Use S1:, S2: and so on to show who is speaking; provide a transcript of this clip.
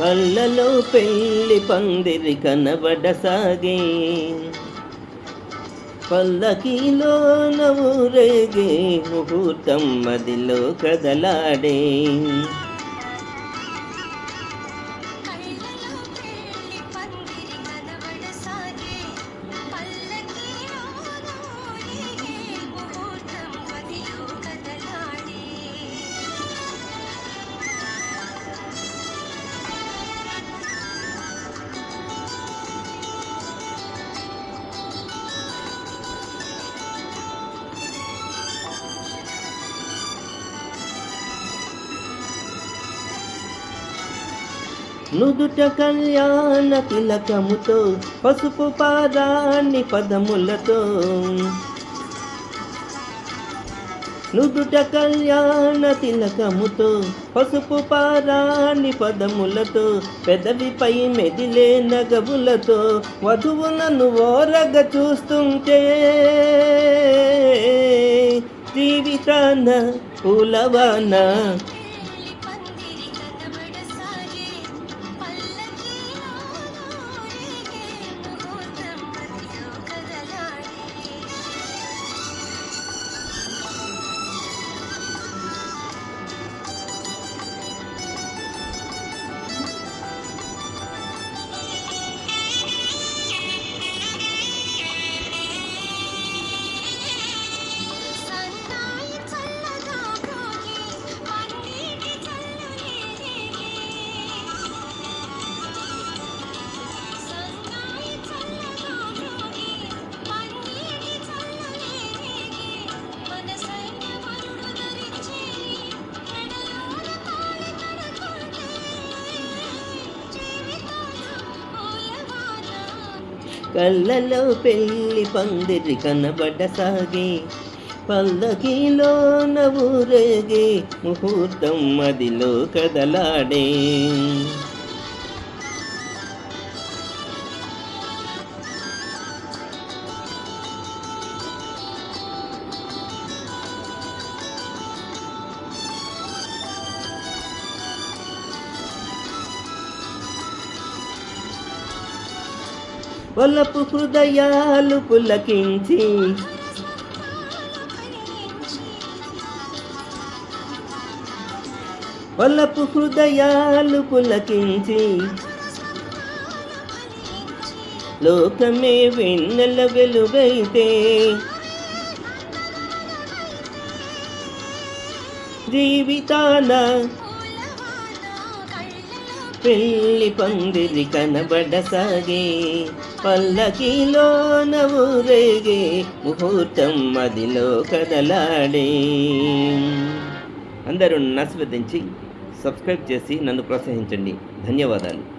S1: కళ్ళలో పెళ్ళి పందిరి కనబడసాగే. పల్లకిలో నవ్వురేగే ముహూర్తం మదిలో కదలాడే. నుదుట కళ్యాణ తిలకముతో పసుపు పాదాన్ని పదములతో. నుదుట కళ్యాణ తిలకముతో పసుపు పారాణి పదములతో పెదవిపై మెదిలే నగవులతో వధువులను ఓరగ చూస్తుంటే. జీవితాన పూలవాన కళ్ళలో పెళ్ళి పందిరి కనబడసాగే. పల్లకిలో నవ్వురేగే ముహూర్తం మదిలో కదలాడే. వలపు హృదయాలు పులకించి వలపు హృదయాలు పులకించి లోకమే వెన్నెల వెలుగైతే జీవితాన పెళ్ళి పందిరి కనబడసాగే పల్లకిలో నవ్వురేగే ముహూర్తం మదిలో కదలాడే. అందరూ ఆస్వాదించి సబ్స్క్రైబ్ చేసి నన్ను ప్రోత్సహించండి. ధన్యవాదాలు.